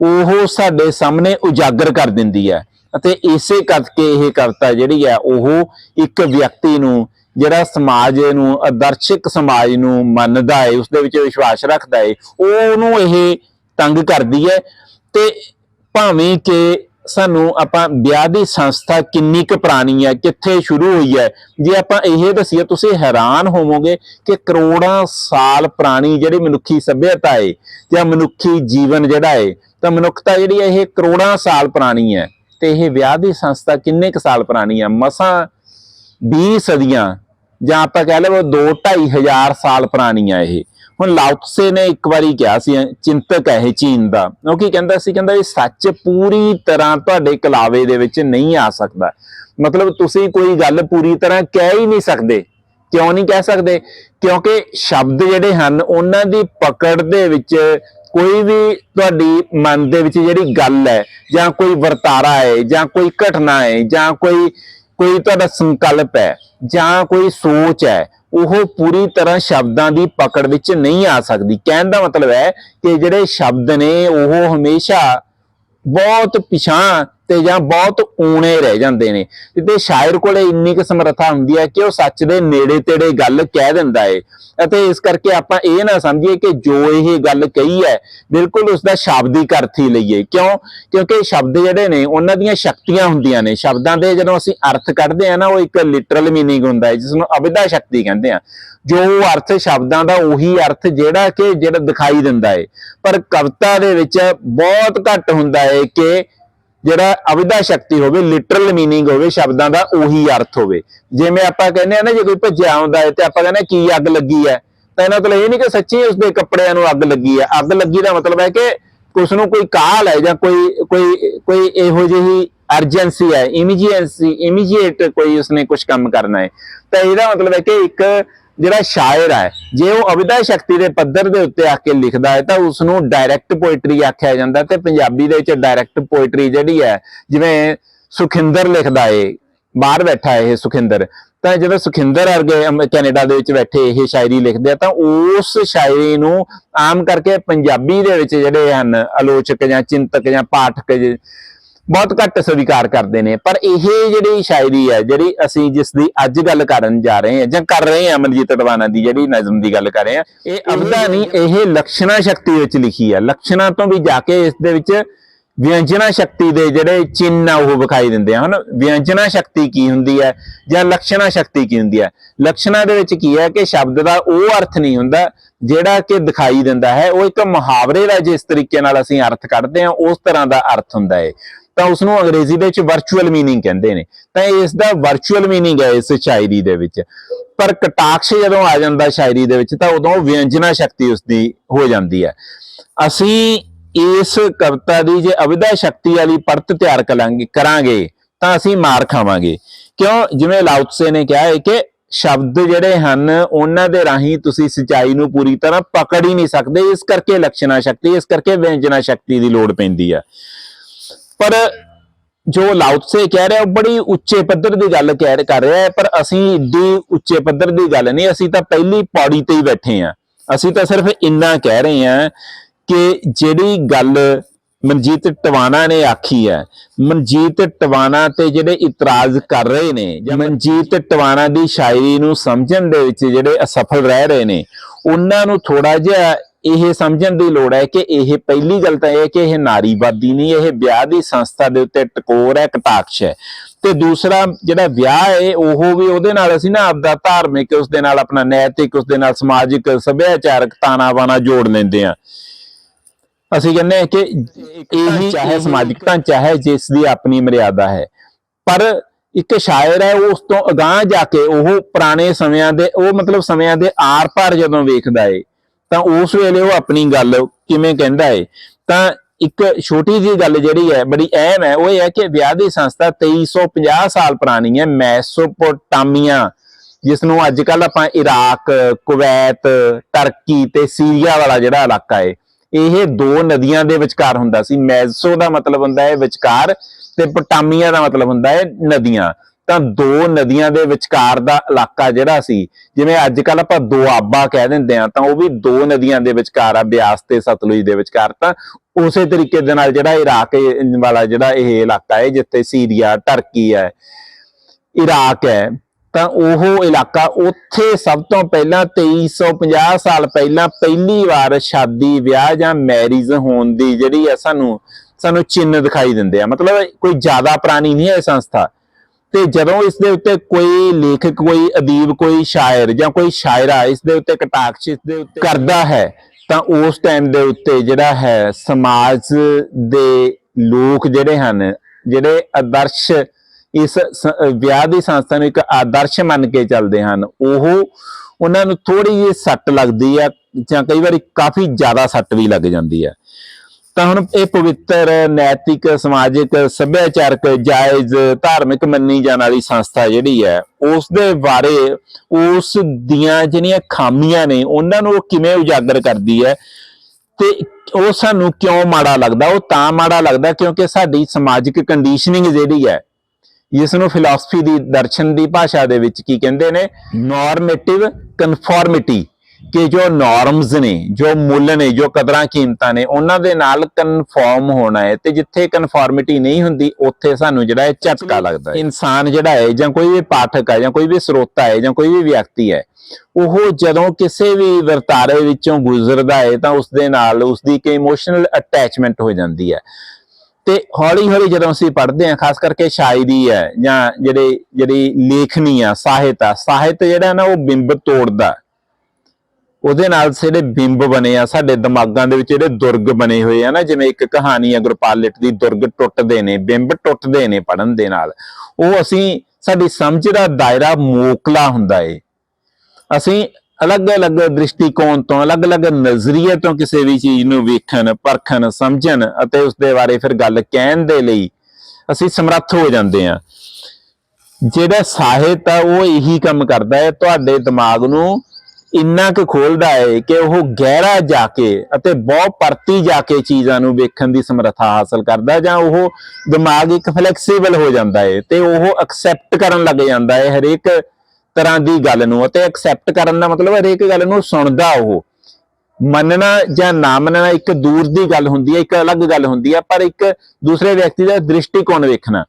ਉਹ ਸਾਡੇ ਸਾਹਮਣੇ ਉਜਾਗਰ ਕਰ ਦਿੰਦੀ ਹੈ ਅਤੇ ਇਸੇ ਕਰਕੇ ਇਹ ਕਵਿਤਾ ਜਿਹੜੀ ਹੈ ਉਹ ਇੱਕ ਵਿਅਕਤੀ ਨੂੰ ਜਿਹੜਾ ਸਮਾਜ ਨੂੰ, ਆਦਰਸ਼ਿਕ ਸਮਾਜ ਨੂੰ ਮੰਨਦਾ ਹੈ ਉਸ ਦੇ ਵਿੱਚ ਵਿਸ਼ਵਾਸ ਰੱਖਦਾ ਹੈ ਉਹ ਉਹਨੂੰ ਇਹ ਤੰਗ ਕਰਦੀ ਹੈ ਤੇ ਭਾਵੇਂ ਕਿ ਸਾਨੂੰ ਆਪਾਂ ਵਿਆਹ ਦੀ ਸੰਸਥਾ ਕਿੰਨੀ ਕੁ ਪੁਰਾਣੀ ਹੈ ਕਿੱਥੇ ਸ਼ੁਰੂ ਹੋਈ ਹੈ ਜੇ ਆਪਾਂ ਇਹ ਦੱਸੀਏ, ਤੁਸੀਂ ਹੈਰਾਨ ਹੋਵੋਗੇ ਕਿ ਕਰੋੜਾਂ ਸਾਲ ਪੁਰਾਣੀ ਜਿਹੜੀ ਮਨੁੱਖੀ ਸੱਭਿਅਤਾ ਹੈ ਜਾਂ ਮਨੁੱਖੀ ਜੀਵਨ ਜਿਹੜਾ ਹੈ ਤਾਂ ਮਨੁੱਖਤਾ ਜਿਹੜੀ ਹੈ ਇਹ ਕਰੋੜਾਂ ਸਾਲ ਪੁਰਾਣੀ ਹੈ ਤੇ ਇਹ ਵਿਆਹ ਦੀ ਸੰਸਥਾ ਕਿੰਨੇ ਕੁ ਸਾਲ ਪੁਰਾਣੀ ਹੈ ਮਸਾਂ 20 ਸਦੀਆਂ ਜਾਂ ਆਪਾਂ ਕਹਿ ਲਓ 2 2.5 ਹਜ਼ਾਰ ਸਾਲ ਪੁਰਾਣੀ ਹੈ ਇਹ। ਹੁਣ ਲਾਉਤਸੇ ਨੇ ਇੱਕ ਵਾਰੀ ਕਿਹਾ ਸੀ, ਚਿੰਤਕ ਹੈ ਇਹ ਚੀਨ ਦਾ। ਉਹ ਕੀ ਕਹਿੰਦਾ ਸੀ? ਕਹਿੰਦਾ ਇਹ ਸੱਚ ਪੂਰੀ ਤਰ੍ਹਾਂ ਤੁਹਾਡੇ ਕਲਾਵੇ ਦੇ ਵਿੱਚ ਨਹੀਂ ਆ ਸਕਦਾ। ਮਤਲਬ ਤੁਸੀਂ ਕੋਈ ਗੱਲ ਪੂਰੀ ਤਰ੍ਹਾਂ ਕਹਿ ਹੀ ਨਹੀਂ ਸਕਦੇ। ਕਿਉਂ ਨਹੀਂ ਕਹਿ ਸਕਦੇ? ਕਿਉਂਕਿ ਸ਼ਬਦ ਜਿਹੜੇ ਹਨ, ਉਹਨਾਂ ਦੀ ਪਕੜ ਦੇ ਵਿੱਚ ਕੋਈ ਵੀ ਤੁਹਾਡੀ ਮਨ ਦੇ ਵਿੱਚ ਜਿਹੜੀ ਗੱਲ ਹੈ, ਜਾਂ ਕੋਈ ਵਰਤਾਰਾ ਹੈ, ਜਾਂ ਕੋਈ ਘਟਨਾ ਹੈ, ਜਾਂ ਕੋਈ ਕੋਈ ਤੁਹਾਡਾ ਸੰਕਲਪ ਹੈ ਜਾਂ ਕੋਈ ਸੋਚ ਹੈ, ਉਹ ਪੂਰੀ ਤਰ੍ਹਾਂ ਸ਼ਬਦਾਂ ਦੀ ਪਕੜ ਵਿੱਚ ਨਹੀਂ ਆ ਸਕਦੀ। ਕਹਿਣ ਦਾ ਮਤਲਬ ਹੈ ਕਿ ਜਿਹੜੇ ਸ਼ਬਦ ਨੇ, ਉਹ ਹਮੇਸ਼ਾ ਬਹੁਤ ਪਿਛਾਂ ਤੇ ਜਾਂ ਬਹੁਤ ਊਣੇ ਰਹਿ ਜਾਂਦੇ ਨੇ। ਤੇ ਸ਼ਾਇਰ ਕੋਲੇ ਇੰਨੀ ਕੁ ਸਮਰੱਥਾ ਹੁੰਦੀ ਹੈ ਕਿ ਉਹ ਸੱਚ ਦੇ ਨੇੜੇ ਤੇੜੇ ਗੱਲ ਕਹਿ ਦਿੰਦਾ ਹੈ ਅਤੇ ਇਸ ਕਰਕੇ ਆਪਾਂ ਇਹ ਨਾ ਸਮਝੀਏ ਕਿ ਜੋ ਇਹ ਗੱਲ ਕਹੀ ਹੈ, ਬਿਲਕੁਲ ਉਸ ਦਾ ਸ਼ਾਬਦਿਕ ਅਰਥ ਹੀ ਲਈਏ। ਕਿਉਂ? ਕਿਉਂਕਿ ਸ਼ਬਦ ਜਿਹੜੇ ਨੇ, ਉਹਨਾਂ ਦੀਆਂ ਸ਼ਕਤੀਆਂ ਹੁੰਦੀਆਂ ਨੇ। ਸ਼ਬਦਾਂ ਦੇ ਜਦੋਂ ਅਸੀਂ ਅਰਥ ਕੱਢਦੇ ਆ ਨਾ, ਉਹ ਇੱਕ ਲਿਟਰਲ ਮੀਨਿੰਗ ਹੁੰਦਾ ਹੈ ਜਿਸ ਨੂੰ ਅਵਿਧਾ ਸ਼ਕਤੀ ਕਹਿੰਦੇ ਆ ਜੋ ਅਰਥ ਸ਼ਬਦਾਂ ਦਾ ਉਹੀ ਅਰਥ ਜਿਹੜਾ ਕਿ ਜਿਹੜਾ ਦਿਖਾਈ ਦਿੰਦਾ ਹੈ ਪਰ ਕਵਿਤਾ ਦੇ ਵਿੱਚ ਬਹੁਤ ਘੱਟ ਹੁੰਦਾ ਹੈ ਕਿ ਜਿਹੜਾ ਅਵਿਧਾ ਸ਼ਕਤੀ ਹੋਵੇ ਲਿਟਰਲ મીਨਿੰਗ ਹੋਵੇ, ਸ਼ਬਦਾਂ ਦਾ ਉਹੀ ਅਰਥ ਹੋਵੇ। ਜਿਵੇਂ ਆਪਾਂ ਕਹਿੰਦੇ ਆ ਨਾ, ਜੇ ਕੋਈ ਭੱਜਿਆ ਆਉਂਦਾ ਹੈ ਤੇ ਆਪਾਂ ਕਹਿੰਦੇ ਕੀ ਅੱਗ ਲੱਗੀ ਹੈ? ਤਾਂ ਇਹਨਾਂ ਮਤਲਬ ਇਹ ਨਹੀਂ ਕਿ ਸੱਚੀ ਉਸਦੇ ਕੱਪੜਿਆਂ ਨੂੰ ਅੱਗ ਲੱਗੀ ਹੈ। ਅੱਗ ਲੱਗੀ ਦਾ ਮਤਲਬ ਹੈ ਕਿ ਉਸ ਨੂੰ ਕੋਈ ਕਾਲ ਹੈ ਜਾਂ ਕੋਈ ਕੋਈ ਕੋਈ ਇਹੋ ਜਿਹੀ ਅਰਜੈਂਸੀ ਹੈ ਇਮੀਡੀਏਟਸੀ ਇਮੀਡੀਏਟ ਕੋਈ ਉਸਨੇ ਕੁਝ ਕੰਮ ਕਰਨਾ ਹੈ। ਤਾਂ ਇਹਦਾ ਮਤਲਬ ਹੈ ਕਿ ਇੱਕ ਜਿਹੜਾ ਸ਼ਾਇਰ ਹੈ, ਜੇ ਉਹ ਅਵਿਦਾ ਸ਼ਕਤੀ ਦੇ ਪੱਧਰ ਦੇ ਉੱਤੇ ਆ ਕੇ ਲਿਖਦਾ ਹੈ, ਤਾਂ ਉਸ ਨੂੰ ਡਾਇਰੈਕਟ ਪੋਇਟਰੀ ਆਖਿਆ ਜਾਂਦਾ ਤੇ ਪੰਜਾਬੀ ਦੇ ਵਿੱਚ ਡਾਇਰੈਕਟ ਪੋਇਟਰੀ ਜਿਹੜੀ ਹੈ, ਜਿਵੇਂ ਸੁਖਿੰਦਰ ਲਿਖਦਾ ਏ, ਬਾਹਰ ਬੈਠਾ ਇਹ ਸੁਖਿੰਦਰ, ਤਾਂ ਜਦੋਂ ਸੁਖਿੰਦਰ ਵਰਗੇ ਕੈਨੇਡਾ ਦੇ ਵਿੱਚ ਬੈਠੇ ਇਹ ਸ਼ਾਇਰੀ ਲਿਖਦੇ ਆ, ਤਾਂ ਉਸ ਸ਼ਾਇਰੀ ਨੂੰ ਆਮ ਕਰਕੇ ਪੰਜਾਬੀ ਦੇ ਵਿੱਚ ਜਿਹੜੇ ਹਨ, ਆਲੋਚਕ ਜਾਂ ਚਿੰਤਕ ਜਾਂ ਪਾਠਕ ਬਹੁਤ ਘੱਟ ਸਵੀਕਾਰ ਕਰਦੇ ਨੇ ਪਰ ਇਹ ਜਿਹੜੀ ਸ਼ਾਇਰੀ ਹੈ ਜਿਹੜੀ ਅਸੀਂ ਜਿਸ ਦੀ ਅੱਜ ਗੱਲ ਕਰਨ ਜਾ ਰਹੇ ਹਾਂ ਜਾਂ ਕਰ ਰਹੇ ਹਾਂ ਮਨਜੀਤ ਅਡਵਾਨਾ ਦੀ ਜਿਹੜੀ ਨਜ਼ਮ ਦੀ ਗੱਲ ਕਰ ਰਹੇ ਹਾਂ ਇਹ ਅਬਦਾ ਨਹੀਂ ਇਹ ਲਕਸ਼ਣਾ ਸ਼ਕਤੀ ਵਿੱਚ ਲਿਖੀ ਹੈ। ਲਕਸ਼ਣਾ ਤੋਂ ਵੀ ਜਾ ਕੇ ਇਸ ਦੇ ਵਿੱਚ ਵਿਅੰਜਨਾ ਸ਼ਕਤੀ ਦੇ ਜਿਹੜੇ ਚਿੰਨ ਆ ਉਹ ਵਿਖਾਈ ਦਿੰਦੇ ਹਨ ਵਿਅੰਜਨਾ ਸ਼ਕਤੀ ਕੀ ਹੁੰਦੀ ਹੈ ਜਾਂ ਲਕਸ਼ਣਾ ਸ਼ਕਤੀ ਕੀ ਹੁੰਦੀ ਹੈ? ਲਕਸ਼ਣਾ ਦੇ ਵਿੱਚ ਕੀ ਹੈ ਕਿ ਸ਼ਬਦ ਦਾ ਉਹ ਅਰਥ ਨਹੀਂ ਹੁੰਦਾ ਜਿਹੜਾ ਕਿ ਦਿਖਾਈ ਦਿੰਦਾ ਹੈ। ਉਹ ਇੱਕ ਮੁਹਾਵਰੇ ਦਾ ਜਿਸ ਤਰੀਕੇ ਨਾਲ ਅਸੀਂ ਅਰਥ ਕੱਢਦੇ ਹਾਂ ਉਸ ਤਰ੍ਹਾਂ ਦਾ ਅਰਥ ਹੁੰਦਾ ਹੈ। ਤਾਂ ਉਸ ਨੂੰ ਅੰਗਰੇਜ਼ੀ ਦੇ ਵਿੱਚ ਵਰਚੁਅਲ ਮੀਨਿੰਗ ਕਹਿੰਦੇ ਨੇ। ਤਾਂ ਇਸ ਦਾ ਵਰਚੁਅਲ ਮੀਨਿੰਗ ਹੈ ਇਸ ਸ਼ਾਇਰੀ ਦੇ ਵਿੱਚ। ਪਰ ਕਟਾਕਸ਼ ਜਦੋਂ ਆ ਜਾਂਦਾ ਸ਼ਾਇਰੀ ਦੇ ਵਿੱਚ, ਤਾਂ ਉਦੋਂ ਵਿਅੰਜਨਾ ਸ਼ਕਤੀ ਉਸ ਦੀ ਹੋ ਜਾਂਦੀ ਹੈ। ਅਸੀਂ ਇਸ ਕਵਿਤਾ ਦੀ ਜੇ ਅਵਿਦਾ ਸ਼ਕਤੀ ਵਾਲੀ ਪਰਤ ਤਿਆਰ ਕਰਾਂਗੇ ਕਰਾਂਗੇ, ਤਾਂ ਅਸੀਂ ਮਾਰ ਖਾਵਾਂਗੇ। ਕਿਉਂ? ਜਿਵੇਂ ਲਾਉਤਸੇ ਨੇ ਕਿਹਾ ਹੈ ਕਿ ਸ਼ਬਦ ਜਿਹੜੇ ਹਨ, ਉਹਨਾਂ ਦੇ ਰਾਹੀਂ ਤੁਸੀਂ ਸਚਾਈ ਨੂੰ ਪੂਰੀ ਤਰ੍ਹਾਂ ਪਕੜ ਹੀ ਨਹੀਂ ਸਕਦੇ। ਇਸ ਕਰਕੇ ਲਕਸ਼ਣਾ ਸ਼ਕਤੀ, ਇਸ ਕਰਕੇ ਵਿਅੰਜਨਾ ਸ਼ਕਤੀ ਦੀ ਲੋੜ ਪੈਂਦੀ ਆ ਪਰ ਜੋ ਲਾਉਤਸੇ ਕਹਿ ਰਿਹਾ ਉਹ ਬੜੀ ਉੱਚੇ ਪੱਧਰ ਦੀ ਗੱਲ ਕਹਿ ਕਰ ਰਿਹਾ ਹੈ, ਪਰ ਅਸੀਂ ਏਡੀ ਉੱਚੇ ਪੱਧਰ ਦੀ ਗੱਲ ਨਹੀਂ, ਅਸੀਂ ਤਾਂ ਪਹਿਲੀ ਪੌੜੀ ਤੇ ਹੀ ਬੈਠੇ ਆ ਅਸੀਂ ਤਾਂ ਸਿਰਫ ਇੰਨਾ ਕਹਿ ਰਹੇ ਹਾਂ ਕਿ ਜਿਹੜੀ ਗੱਲ ਮਨਜੀਤ ਟਵਾਣਾ ਨੇ ਆਖੀ ਹੈ, ਮਨਜੀਤ ਟਵਾਣਾ ਤੇ ਜਿਹੜੇ ਇਤਰਾਜ਼ ਕਰ ਰਹੇ ਨੇ, ਜਾਂ ਮਨਜੀਤ ਟਵਾਣਾ ਦੀ ਸ਼ਾਇਰੀ ਨੂੰ ਸਮਝਣ ਦੇ ਵਿੱਚ ਜਿਹੜੇ ਅਸਫਲ ਰਹਿ ਰਹੇ ਨੇ, ਉਹਨਾਂ ਨੂੰ ਥੋੜਾ ਜਿਹਾ ਇਹ ਸਮਝਣ ਦੀ ਲੋੜ ਹੈ ਕਿ ਇਹ ਪਹਿਲੀ ਗੱਲ ਤਾਂ ਇਹ ਹੈ ਕਿ ਇਹ ਨਾਰੀਵਾਦੀ ਨਹੀਂ ਇਹ ਵਿਆਹ ਦੀ ਸੰਸਥਾ ਦੇ ਉੱਤੇ ਟਕੋਰ ਹੈ ਕਟਾਕਸ਼ ਹੈ। ਤੇ ਦੂਸਰਾ ਜਿਹੜਾ ਵਿਆਹ ਹੈ ਉਹ ਵੀ ਉਹਦੇ ਨਾਲ ਅਸੀਂ ਨਾ ਆਪਦਾ ਧਾਰਮਿਕ ਉਸ ਦੇ ਨਾਲ ਆਪਣਾ ਨੈਤਿਕ ਉਸ ਦੇ ਨਾਲ ਸਮਾਜਿਕ ਸੱਭਿਆਚਾਰਕ ਤਾਣਾ ਬਾਣਾ ਜੋੜ ਲੈਂਦੇ ਆ ਅਸੀਂ ਕਹਿੰਦੇ ਹਾਂ ਕਿ ਇਹੀ ਚਾਹੇ ਸਮਾਜਿਕ ਢਾਂਚਾ ਹੈ ਜਿਸ ਦੀ ਆਪਣੀ ਮਰਿਆਦਾ ਹੈ। ਪਰ ਇੱਕ ਸ਼ਾਇਰ ਹੈ ਉਹ ਉਸ ਤੋਂ ਅਗਾਹ ਜਾ ਕੇ ਉਹ ਪੁਰਾਣੇ ਸਮਿਆਂ ਦੇ ਉਹ ਮਤਲਬ ਸਮਿਆਂ ਦੇ ਆਰ-ਪਾਰ ਜਦੋਂ ਵੇਖਦਾ ਏ ਤਾਂ ਉਸ ਵੇਲੇ ਉਹ ਆਪਣੀ ਗੱਲ ਕਿਵੇਂ ਕਹਿੰਦਾ ਏ? ਤਾਂ ਇੱਕ ਛੋਟੀ ਜੀ ਗੱਲ ਜਿਹੜੀ ਹੈ, ਬੜੀ ਅਹਿਮ ਹੈ, ਉਹ ਇਹ ਹੈ ਕਿ ਵਿਆਹ ਦੀ ਸੰਸਥਾ 2350 ਸਾਲ ਪੁਰਾਣੀ ਹੈ, ਮੈਸੋਪੋਟਾਮੀਆ ਜਿਸ ਨੂੰ ਅੱਜ ਕੱਲ ਆਪਾਂ ਇਰਾਕ, ਕੁਵੈਤ, ਟਰਕੀ ਤੇ ਸੀਰੀਆ ਵਾਲਾ ਜਿਹੜਾ ਇਲਾਕਾ ਹੈ ਇਹ ਦੋ ਨਦੀਆਂ ਦੇ ਵਿਚਕਾਰ ਹੁੰਦਾ ਸੀ। ਮੈਸੋ ਦਾ ਮਤਲਬ ਹੁੰਦਾ ਹੈ ਵਿਚਕਾਰ ਤੇ ਪਟਾਮੀਆ ਦਾ ਮਤਲਬ ਹੁੰਦਾ ਹੈ ਨਦੀਆਂ। ਤਾਂ ਦੋ ਨਦੀਆਂ ਦੇ ਵਿਚਕਾਰ ਦਾ ਇਲਾਕਾ ਜਿਹੜਾ ਸੀ, ਜਿਵੇਂ ਅੱਜ ਕੱਲ ਆਪਾਂ ਦੁਆਬਾ ਕਹਿ ਦਿੰਦੇ ਆ ਤਾਂ ਉਹ ਵੀ ਦੋ ਨਦੀਆਂ ਦੇ ਵਿਚਕਾਰ ਆ, ਬਿਆਸ ਤੇ ਸਤਲੁਜ ਦੇ ਵਿਚਕਾਰ, ਤਾਂ ਉਸੇ ਤਰੀਕੇ ਦੇ ਨਾਲ ਜਿਹੜਾ ਇਰਾਕ ਵਾਲਾ ਜਿਹੜਾ ਇਹ ਇਲਾਕਾ ਹੈ, ਜਿੱਥੇ ਸੀਰੀਆ, ਟਰਕੀ ਹੈ, ਇਰਾਕ ਹੈ, ਤਾਂ ਉਹ ਇਲਾਕਾ ਉੱਥੇ ਸਭ ਤੋਂ ਪਹਿਲਾਂ 2350 ਸਾਲ ਪਹਿਲਾਂ ਪਹਿਲੀ ਵਾਰ ਸ਼ਾਦੀ, ਵਿਆਹ ਜਾਂ ਮੈਰਿਜ ਹੋਣ ਦੀ ਜਿਹੜੀ ਹੈ ਸਾਨੂੰ ਸਾਨੂੰ ਚਿੰਨ੍ਹ ਦਿਖਾਈ ਦਿੰਦੇ ਆ। ਮਤਲਬ ਕੋਈ ਜ਼ਿਆਦਾ ਪੁਰਾਣੀ ਨਹੀਂ ਹੈ ਇਹ ਸੰਸਥਾ। ਤੇ ਜਦੋਂ ਇਸ ਦੇ ਉੱਤੇ ਕੋਈ ਲੇਖਕ, ਕੋਈ ਅਦੀਬ, ਕੋਈ ਸ਼ਾਇਰ ਜਾਂ ਕੋਈ ਸ਼ਾਇਰਾ ਇਸ ਦੇ ਉੱਤੇ, ਕਟਾਕਸ਼ ਇਸ ਦੇ ਉੱਤੇ ਕਰਦਾ ਹੈ, ਤਾਂ ਉਸ ਟਾਈਮ ਦੇ ਉੱਤੇ ਜਿਹੜਾ ਹੈ, ਸਮਾਜ ਦੇ ਲੋਕ ਜਿਹੜੇ ਹਨ, ਜਿਹੜੇ ਆਦਰਸ਼ ਇਸ ਵਿਆਹ ਦੀ ਸੰਸਥਾ ਨੂੰ ਇੱਕ ਆਦਰਸ਼ ਮੰਨ ਕੇ ਚੱਲਦੇ ਹਨ, ਉਹ ਉਹਨਾਂ ਨੂੰ ਥੋੜੀ ਜਿਹੀ ਸੱਟ ਲੱਗਦੀ ਹੈ ਜਾਂ ਕਈ ਵਾਰੀ ਕਾਫੀ ਜ਼ਿਆਦਾ ਸੱਟ ਵੀ ਲੱਗ ਜਾਂਦੀ ਹੈ ਤਾਂ ਹੁਣ ਇਹ ਪਵਿੱਤਰ, ਨੈਤਿਕ, ਸਮਾਜਿਕ, ਸੱਭਿਆਚਾਰਕ, ਜਾਇਜ਼, ਧਾਰਮਿਕ ਮੰਨੀ ਜਾਣ ਵਾਲੀ ਸੰਸਥਾ ਜਿਹੜੀ ਹੈ ਉਸ ਦੇ ਬਾਰੇ ਉਸ ਦੀਆਂ ਜਿਹੜੀਆਂ ਖਾਮੀਆਂ ਨੇ, ਉਹਨਾਂ ਨੂੰ ਉਹ ਕਿਵੇਂ ਉਜਾਗਰ ਕਰਦੀ ਹੈ ਤੇ ਉਹ ਸਾਨੂੰ ਕਿਉਂ ਮਾੜਾ ਲੱਗਦਾ? ਉਹ ਤਾਂ ਮਾੜਾ ਲੱਗਦਾ ਕਿਉਂਕਿ ਸਾਡੀ ਸਮਾਜਿਕ ਕੰਡੀਸ਼ਨਿੰਗ ਜਿਹੜੀ ਹੈ ਜਿਸ ਨੂੰ ਫਿਲਾਸਫੀ ਦੀ ਦਰਸ਼ਨ ਦੀ ਭਾਸ਼ਾ ਦੇ ਵਿੱਚ ਕੀ ਕਹਿੰਦੇ ਨੇ? ਨਾਰਮੇਟਿਵ ਕਨਫਾਰਮਿਟੀ ਕਿ ਜੋ ਨਾਰਮਸ ਨੇ ਜੋ ਮੁੱਲ ਨੇ ਜੋ ਕਦਰਾਂ ਕੀਮਤਾਂ ਨੇ ਉਹਨਾਂ ਦੇ ਨਾਲ ਕਨਫਾਰਮ ਹੋਣਾ ਹੈ ਤੇ ਜਿੱਥੇ ਕਨਫਾਰਮਿਟੀ ਨਹੀਂ ਹੁੰਦੀ ਉੱਥੇ ਸਾਨੂੰ ਜਿਹੜਾ ਹੈ ਝਟਕਾ ਲੱਗਦਾ ਹੈ। ਇਨਸਾਨ ਜਿਹੜਾ ਹੈ ਜਾਂ ਕੋਈ ਵੀ ਪਾਠਕ ਹੈ ਜਾਂ ਕੋਈ ਵੀ ਸਰੋਤਾ ਹੈ ਜਾਂ ਕੋਈ ਵੀ ਵਿਅਕਤੀ ਹੈ ਉਹ ਜਦੋਂ ਕਿਸੇ ਵੀ ਵਰਤਾਰੇ ਵਿੱਚੋਂ ਗੁਜ਼ਰਦਾ ਹੈ ਤਾਂ ਉਸ ਦੇ ਨਾਲ ਉਸ ਦੀ ਇੱਕ ਇਮੋਸ਼ਨਲ ਅਟੈਚਮੈਂਟ ਹੋ ਜਾਂਦੀ ਹੈ। ਤੇ ਹੌਲੀ ਹੌਲੀ ਜਦੋਂ ਅਸੀਂ ਪੜ੍ਹਦੇ ਹਾਂ ਖਾਸ ਕਰਕੇ ਸ਼ਾਇਰੀ ਹੈ ਜਾਂ ਜਿਹੜੇ ਜਿਹੜੀ ਲੇਖਨੀ ਆ ਸਾਹਿਤ ਆ ਸਾਹਿਤ ਜਿਹੜਾ ਨਾ ਉਹ ਬਿੰਬ ਤੋੜਦਾ। ਉਹਦੇ ਨਾਲ ਜਿਹੜੇ ਬਿੰਬ ਬਣੇ ਆ, ਸਾਡੇ ਦਿਮਾਗਾਂ ਦੇ ਵਿੱਚ ਜਿਹੜੇ ਦੁਰਗ ਬਣੇ ਹੋਏ ਆ ਨਾ, ਜਿਵੇਂ ਇੱਕ ਕਹਾਣੀ ਆ ਗੁਰਪਾਲ ਲਿਟ ਦੀ ਦੁਰਗ ਟੁੱਟਦੇ ਨੇ, ਬਿੰਬ ਟੁੱਟਦੇ ਨੇ ਪੜਨ ਦੇ ਨਾਲ, ਉਹ ਅਸੀਂ ਸਾਡੀ ਸਮਝ ਦਾ ਦਾਇਰਾ ਮੋਕਲਾ ਹੁੰਦਾ ਏ। ਅਸੀਂ ਅਲੱਗ-ਅਲੱਗ ਦ੍ਰਿਸ਼ਟੀਕੋਣ ਤੋਂ, ਅਲੱਗ-ਅਲੱਗ ਨਜ਼ਰੀਏ ਤੋਂ ਕਿਸੇ ਵੀ ਚੀਜ਼ ਨੂੰ ਵੇਖਣ, ਪਰਖਣ, ਸਮਝਣ ਅਤੇ ਉਸ ਦੇ ਬਾਰੇ ਫਿਰ ਗੱਲ ਕਹਿਣ ਦੇ ਲਈ ਅਸੀਂ ਸਮਰੱਥ ਹੋ ਜਾਂਦੇ ਹਾਂ ਜਿਹੜਾ ਸਾਹਿਤ ਆ, ਉਹ ਇਹੀ ਕੰਮ ਕਰਦਾ ਹੈ ਤੁਹਾਡੇ ਦਿਮਾਗ ਨੂੰ ਇੰਨਾ ਕੁ ਖੋਲਦਾ ਹੈ ਕਿ ਉਹ ਗਹਿਰਾ ਜਾ ਕੇ ਅਤੇ ਬਹੁ ਪਰਤੀ ਜਾ ਕੇ ਚੀਜ਼ਾਂ ਨੂੰ ਵੇਖਣ ਦੀ ਸਮਰੱਥਾ ਹਾਸਲ ਕਰਦਾ ਜਾਂ ਉਹ ਦਿਮਾਗ ਇੱਕ ਫਲੈਕਸੀਬਲ ਹੋ ਜਾਂਦਾ ਹੈ ਤੇ ਉਹ ਐਕਸੈਪਟ ਕਰਨ ਲੱਗ ਜਾਂਦਾ ਹੈ ਹਰੇਕ ਤਰ੍ਹਾਂ ਦੀ ਗੱਲ ਨੂੰ ਅਤੇ ਐਕਸੈਪਟ ਕਰਨ ਦਾ ਮਤਲਬ ਹਰੇਕ ਗੱਲ ਨੂੰ ਸੁਣਦਾ ਉਹ। ਮੰਨਣਾ ਜਾਂ ਨਾ ਮੰਨਣਾ ਇੱਕ ਦੂਰ ਦੀ ਗੱਲ ਹੁੰਦੀ ਹੈ ਇੱਕ ਅਲੱਗ ਗੱਲ ਹੁੰਦੀ ਹੈ ਪਰ ਇੱਕ ਦੂਸਰੇ ਵਿਅਕਤੀ ਦਾ ਦ੍ਰਿਸ਼ਟੀਕੋਣ ਵੇਖਣਾ।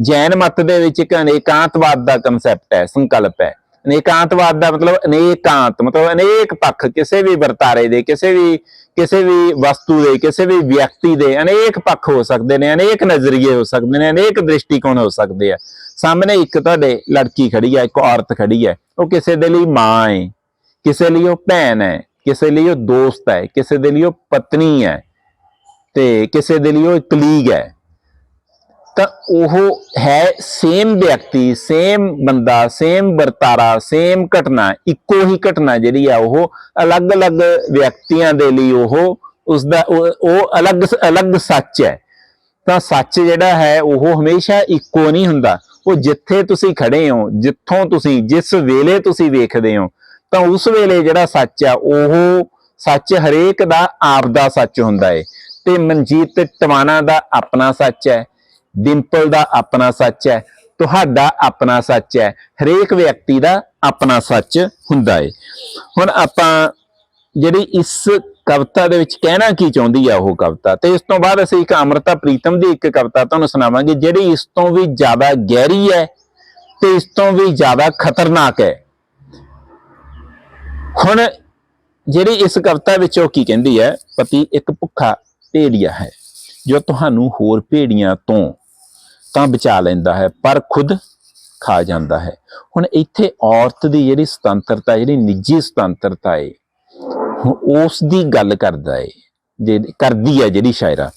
ਜੈਨ ਮਤ ਦੇ ਵਿੱਚ ਇੱਕ ਅਨੇਕਾਂਤਵਾਦ ਦਾ ਕਨਸੈਪਟ ਹੈ, ਸੰਕਲਪ ਹੈ। ਅਨੇਕਾਂਤਵਾਦ ਦਾ ਮਤਲਬ ਅਨੇਕਾਂਤ ਮਤਲਬ ਅਨੇਕ ਪੱਖ ਕਿਸੇ ਵੀ ਵਰਤਾਰੇ ਦੇ, ਕਿਸੇ ਵੀ ਕਿਸੇ ਵੀ ਵਸਤੂ ਦੇ, ਕਿਸੇ ਵੀ ਵਿਅਕਤੀ ਦੇ ਅਨੇਕ ਪੱਖ ਹੋ ਸਕਦੇ ਨੇ, ਅਨੇਕ ਨਜ਼ਰੀਏ ਹੋ ਸਕਦੇ ਨੇ, ਅਨੇਕ ਦ੍ਰਿਸ਼ਟੀਕੋਣ ਹੋ ਸਕਦੇ ਆ। ਸਾਹਮਣੇ ਇੱਕ ਤੁਹਾਡੇ ਲੜਕੀ ਖੜੀ ਹੈ ਇੱਕ ਔਰਤ ਖੜੀ ਹੈ ਉਹ ਕਿਸੇ ਦੇ ਲਈ ਮਾਂ ਹੈ ਕਿਸੇ ਲਈ ਉਹ ਭੈਣ ਹੈ ਕਿਸੇ ਲਈ ਉਹ ਦੋਸਤ ਹੈ ਕਿਸੇ ਦੇ ਲਈ ਉਹ ਪਤਨੀ ਹੈ ਤੇ ਕਿਸੇ ਦੇ ਲਈ ਉਹ ਕਲੀਗ ਹੈ ਤਾਂ ਉਹ ਹੈ ਸੇਮ ਵਿਅਕਤੀ ਸੇਮ ਬੰਦਾ ਸੇਮ ਵਰਤਾਰਾ ਸੇਮ ਘਟਨਾ, ਇੱਕੋ ਹੀ ਘਟਨਾ ਜਿਹੜੀ ਆ ਉਹ ਅਲੱਗ-ਅਲੱਗ ਵਿਅਕਤੀਆਂ ਦੇ ਲਈ ਉਹ ਉਸ ਦਾ ਉਹ ਉਹ ਅਲੱਗ ਅਲੱਗ ਸੱਚ ਹੈ। ਤਾਂ ਸੱਚ ਜਿਹੜਾ ਹੈ ਉਹ ਹਮੇਸ਼ਾ ਇੱਕੋ ਨਹੀਂ ਹੁੰਦਾ। ਉਹ ਜਿੱਥੇ ਤੁਸੀਂ ਖੜੇ ਹੋ, ਜਿੱਥੋਂ ਤੁਸੀਂ, ਜਿਸ ਵੇਲੇ ਤੁਸੀਂ ਵੇਖਦੇ ਹੋ, ਤਾਂ ਉਸ ਵੇਲੇ ਜਿਹੜਾ ਸੱਚ ਆ ਉਹ ਸੱਚ ਹਰੇਕ ਦਾ ਆਪ ਦਾ ਸੱਚ ਹੁੰਦਾ ਹੈ ਤੇ ਮਨਜੀਤ ਟਵਾਣਾ ਦਾ ਆਪਣਾ ਸੱਚ ਹੈ। ਡਿੰਪਲ ਦਾ ਆਪਣਾ ਸੱਚ ਹੈ, ਤੁਹਾਡਾ ਆਪਣਾ ਸੱਚ ਹੈ, ਹਰੇਕ ਵਿਅਕਤੀ ਦਾ ਆਪਣਾ ਸੱਚ ਹੁੰਦਾ ਹੈ ਹੁਣ ਆਪਾਂ ਜਿਹੜੀ ਇਸ ਕਵਿਤਾ ਦੇ ਵਿੱਚ ਕਹਿਣਾ ਕੀ ਚਾਹੁੰਦੀ ਆ ਉਹ ਕਵਿਤਾ, ਤੇ ਇਸ ਤੋਂ ਬਾਅਦ ਅਸੀਂ ਇੱਕ ਅਮਰਤਾ ਪ੍ਰੀਤਮ ਦੀ ਇੱਕ ਕਵਿਤਾ ਤੁਹਾਨੂੰ ਸੁਣਾਵਾਂਗੇ, ਜਿਹੜੀ ਇਸ ਤੋਂ ਵੀ ਜ਼ਿਆਦਾ ਗਹਿਰੀ ਹੈ ਤੇ ਇਸ ਤੋਂ ਵੀ ਜ਼ਿਆਦਾ ਖਤਰਨਾਕ ਹੈ। ਹੁਣ ਜਿਹੜੀ ਇਸ ਕਵਿਤਾ ਵਿੱਚ ਉਹ ਕੀ ਕਹਿੰਦੀ ਹੈ, ਪਤੀ ਇੱਕ ਭੁੱਖਾ ਭੇੜੀਆ ਹੈ, ਜੋ ਤੁਹਾਨੂੰ ਹੋਰ ਭੇੜੀਆਂ ਤੋਂ ਤਾਂ ਬਚਾ ਲੈਂਦਾ ਹੈ, ਪਰ ਖੁਦ ਖਾ ਜਾਂਦਾ ਹੈ। ਹੁਣ ਇੱਥੇ ਔਰਤ ਦੀ ਜਿਹੜੀ ਸੁਤੰਤਰਤਾ ਜਿਹੜੀ ਨਿੱਜੀ ਸੁਤੰਤਰਤਾ ਏ ਹੁਣ ਉਸ ਦੀ ਗੱਲ ਕਰਦਾ ਹੈ, ਜੇ ਕਰਦੀ ਹੈ ਜਿਹੜੀ ਸ਼ਾਇਰਾ।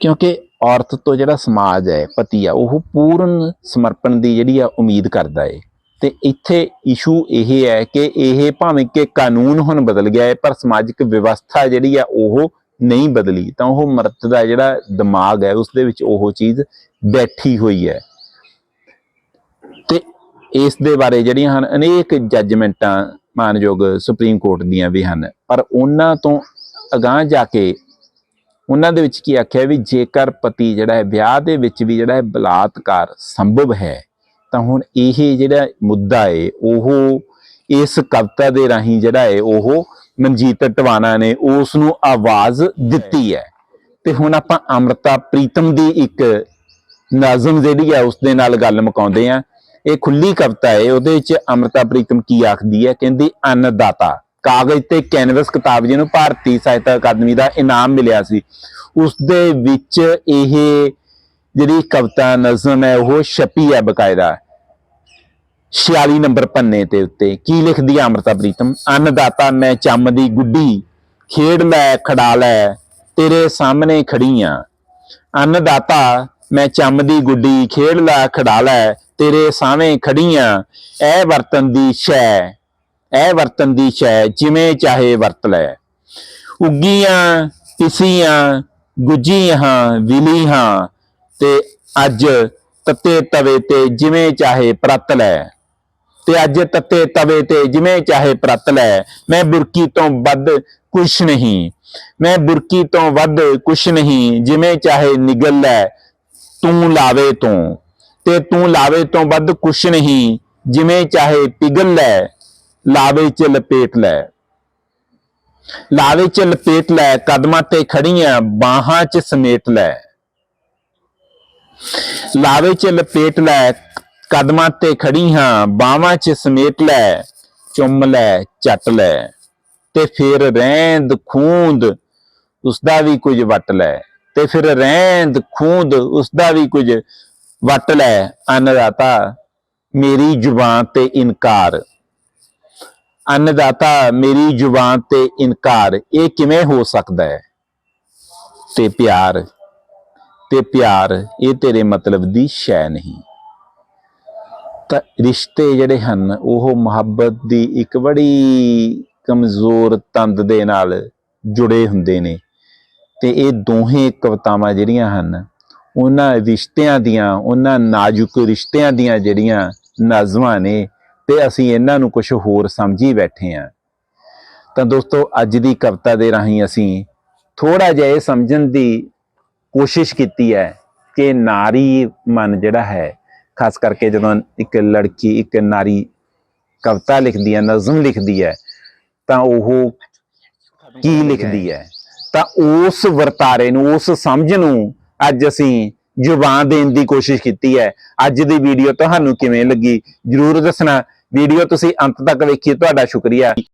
ਕਿਉਂਕਿ ਔਰਤ ਤੋਂ ਜਿਹੜਾ ਸਮਾਜ ਹੈ, ਪਤੀ ਆ, ਉਹ ਪੂਰਨ ਸਮਰਪਣ ਦੀ ਜਿਹੜੀ ਆ ਉਮੀਦ ਕਰਦਾ ਏ ਤੇ ਇੱਥੇ ਇਸ਼ੂ ਇਹ ਹੈ ਕਿ ਇਹ ਭਾਵੇਂ ਕਿ ਕਾਨੂੰਨ ਹੁਣ ਬਦਲ ਗਿਆ ਹੈ, ਪਰ ਸਮਾਜਿਕ ਵਿਵਸਥਾ ਜਿਹੜੀ ਆ, ਉਹ ਨਹੀਂ ਬਦਲੀ, ਤਾਂ ਉਹ ਮਰਦ ਦਾ ਜਿਹੜਾ ਦਿਮਾਗ ਹੈ ਉਸ ਦੇ ਵਿੱਚ ਉਹ ਚੀਜ਼ ਬੈਠੀ ਹੋਈ ਹੈ। ਤੇ ਇਸ ਦੇ ਬਾਰੇ ਜਿਹੜੀਆਂ ਹਨ, ਅਨੇਕ ਜੱਜਮੈਂਟਾਂ ਮਾਨਯੋਗ ਸੁਪਰੀਮ ਕੋਰਟ ਦੀਆਂ ਵੀ ਹਨ। ਪਰ ਉਹਨਾਂ ਤੋਂ ਅਗਾਹ ਜਾ ਕੇ ਉਹਨਾਂ ਦੇ ਵਿੱਚ ਕੀ ਆਖਿਆ ਵੀ ਜੇਕਰ ਪਤੀ ਜਿਹੜਾ ਹੈ, ਵਿਆਹ ਦੇ ਵਿੱਚ ਵੀ ਜਿਹੜਾ ਹੈ ਬਲਾਤਕਾਰ ਸੰਭਵ ਹੈ, ਤਾਂ ਹੁਣ ਇਹ ਜਿਹੜਾ ਮੁੱਦਾ ਹੈ ਉਹ ਇਸ ਕਵਿਤਾ ਦੇ ਰਾਹੀਂ ਜਿਹੜਾ ਹੈ ਉਹ ਮਨਜੀਤ ਟਵਾਣਾ ਨੇ ਉਸ ਨੂੰ ਆਵਾਜ਼ ਦਿੱਤੀ ਹੈ। ਤੇ ਹੁਣ ਆਪਾਂ ਅਮਰਤਾ ਪ੍ਰੀਤਮ ਦੀ ਇੱਕ ਨਾਜ਼ਮ ਜਿਹੜੀ ਹੈ ਉਸ ਦੇ ਨਾਲ ਗੱਲ ਮੁਕਾਉਂਦੇ ਆ ਇਹ ਖੁੱਲੀ ਕਵਿਤਾ ਹੈ, ਉਹਦੇ ਵਿੱਚ ਅਮਰਤਾ ਪ੍ਰੀਤਮ ਕੀ ਆਖਦੀ ਹੈ? ਕਹਿੰਦੀ, ਅੰਨਦਾਤਾ। ਕਾਗਜ਼ ਤੇ ਕੈਨਵਸ ਕਿਤਾਬ ਜਿਹਨੂੰ ਭਾਰਤੀ ਸਾਹਿਤ ਅਕਾਦਮੀ ਦਾ ਇਨਾਮ ਮਿਲਿਆ ਸੀ। ਉਸ ਦੇ ਵਿੱਚ ਇਹ ਜਿਹੜੀ ਕਵਿਤਾ ਨਜ਼ਮ ਹੈ, ਉਹ ਛਪੀ ਹੈ ਬਕਾਇਦਾ। 46 ਨੰਬਰ ਪੰਨੇ ਤੇ ਉੱਤੇ ਕੀ ਲਿਖਦੀ ਹੈ ਅੰਮ੍ਰਿਤਾ ਪ੍ਰੀਤਮ? ਅੰਨਦਾਤਾ ਮੈਂ ਚੰਮ ਦੀ ਗੁੱਡੀ, ਖੇਡ ਲੈ, ਖੜਾ ਲੈ, ਤੇਰੇ ਸਾਹਮਣੇ ਖੜੀ ਆਂ। ਅੰਨਦਾਤਾ ਮੈਂ ਚੰਮ ਦੀ ਗੁੱਡੀ, ਖੇਡ ਲੈ, ਖੜਾ ਲੈ, ਤੇਰੇ ਸਾਹਮਣੇ ਖੜੀਆਂ ਐ ਵਰਤਨ ਦੀ ਸ਼ੈ, ਐ ਵਰਤਨ ਦੀ ਸ਼ੈ, ਜਿਵੇਂ ਚਾਹੇ ਵਰਤ ਲੈ। ਉੱਗੀਆਂ, ਪਿਸੀਆਂ ਗੁੱਜੀਆਂ ਵਿਲੀਆਂ ਤੇ ਅੱਜ ਤੱਤੇ ਤਵੇ ਤੇ ਜਿਵੇਂ ਚਾਹੇ ਪ੍ਰਤ ਲੈ। ਤੇ ਅੱਜ ਤੱਤੇ ਤਵੇ ਤੇ ਜਿਵੇਂ ਚਾਹੇ ਪ੍ਰਤ ਲੈ, ਮੈਂ ਬੁਰਕੀ ਤੋਂ ਵੱਧ ਕੁਛ ਨਹੀਂ। ਮੈਂ ਬੁਰਕੀ ਤੋਂ ਵੱਧ ਕੁਛ ਨਹੀਂ, ਜਿਵੇਂ ਚਾਹੇ ਨਿਗਲ ਲੈ, ਤੂੰ ਲਾਵੇ ਤੋਂ। ਤੇ ਤੂੰ ਲਾਵੇ ਤੋਂ ਵੱਧ ਕੁਛ ਨਹੀਂ, ਜਿਵੇਂ ਚਾਹੇ ਪਿਗਲ ਲੈ, ਲਾਵੇ ਚ ਲਪੇਟ ਲੈ। ਲਾਵੇ ਚ ਲਪੇਟ ਲੈ, ਕਦਮਾਂ ਤੇ ਖੜੀਆਂ, ਬਾਹਾਂ ਚ ਸਮੇਟ ਲੈ। ਲਾਵੇ ਚ ਲਪੇਟ ਲੈ ਕਦਮਾਂ ਤੇ ਖੜੀ ਹਾਂ, ਬਾਹਾਂ ਚ ਸਮੇਟ ਲੈ, ਚੁੰਮ ਲੈ ਚੱਟ ਲੈ। ਤੇ ਫਿਰ ਰਹਿੰਦ ਖੂੰਦ ਉਸ ਦਾ ਵੀ ਕੁਝ ਵਟ ਲੈ। ਤੇ ਫਿਰ ਰਹਿੰਦ ਖੂੰਦ ਉਸ ਦਾ ਵੀ ਕੁਝ ਵਟ ਲੈ। ਅੰਨਦਾਤਾ, ਮੇਰੀ ਜ਼ੁਬਾਨ ਤੇ ਇਨਕਾਰ। ਅੰਨਦਾਤਾ, ਮੇਰੀ ਜ਼ੁਬਾਨ ਤੇ ਇਨਕਾਰ। ਇਹ ਕਿਵੇਂ ਹੋ ਸਕਦਾ ਹੈ? ਤੇ ਪਿਆਰ ਤੇ ਪਿਆਰ, ਇਹ ਤੇਰੇ ਮਤਲਬ ਦੀ ਸ਼ੈ ਨਹੀਂ। ਤਾਂ ਰਿਸ਼ਤੇ ਜਿਹੜੇ ਹਨ, ਉਹ ਮੁਹੱਬਤ ਦੀ ਇੱਕ ਬੜੀ ਕਮਜ਼ੋਰ ਤੰਦ ਦੇ ਨਾਲ ਜੁੜੇ ਹੁੰਦੇ ਨੇ। ਤੇ ਇਹ ਦੋਹੇ ਕਵਿਤਾਵਾਂ ਜਿਹੜੀਆਂ ਹਨ, ਉਹਨਾਂ ਰਿਸ਼ਤਿਆਂ ਦੀਆਂ, ਉਹਨਾਂ ਨਾਜ਼ੁਕ ਰਿਸ਼ਤਿਆਂ ਦੀਆਂ ਜਿਹੜੀਆਂ ਨਾਜ਼ਮਾਂ ਨੇ, ਤੇ ਅਸੀਂ ਇਹਨਾਂ ਨੂੰ ਕੁਝ ਹੋਰ ਸਮਝੀ ਬੈਠੇ ਆ ਤਾਂ ਦੋਸਤੋ, ਅੱਜ ਦੀ ਕਵਿਤਾ ਦੇ ਰਾਹੀਂ ਅਸੀਂ ਥੋੜਾ ਜਿਹਾ ਇਹ ਸਮਝਣ ਦੀ ਕੋਸ਼ਿਸ਼ ਕੀਤੀ ਹੈ ਕਿ ਨਾਰੀ ਮਨ ਜਿਹੜਾ ਹੈ ਖਾਸ ਕਰਕੇ ਜਦੋਂ ਇੱਕ ਲੜਕੀ, ਇੱਕ ਨਾਰੀ ਕਵਿਤਾ ਲਿਖਦੀ ਹੈ, ਨਜ਼ਮ ਲਿਖਦੀ ਹੈ, ਤਾਂ ਉਹ ਕੀ ਲਿਖਦੀ ਹੈ? ਤਾਂ ਉਸ ਵਰਤਾਰੇ ਨੂੰ, ਉਸ ਸਮਝ ਨੂੰ ਅੱਜ ਅਸੀਂ ਜ਼ੁਬਾਨ ਦੇਣ ਦੀ ਕੋਸ਼ਿਸ਼ ਕੀਤੀ ਹੈ। ਅੱਜ ਦੀ ਵੀਡੀਓ ਤੁਹਾਨੂੰ ਕਿਵੇਂ ਲੱਗੀ? ਜਰੂਰ ਦੱਸਣਾ। ਵੀਡੀਓ ਤੁਸੀਂ ਅੰਤ ਤੱਕ ਵੇਖੀ ਤੁਹਾਡਾ ਸ਼ੁਕਰੀਆ।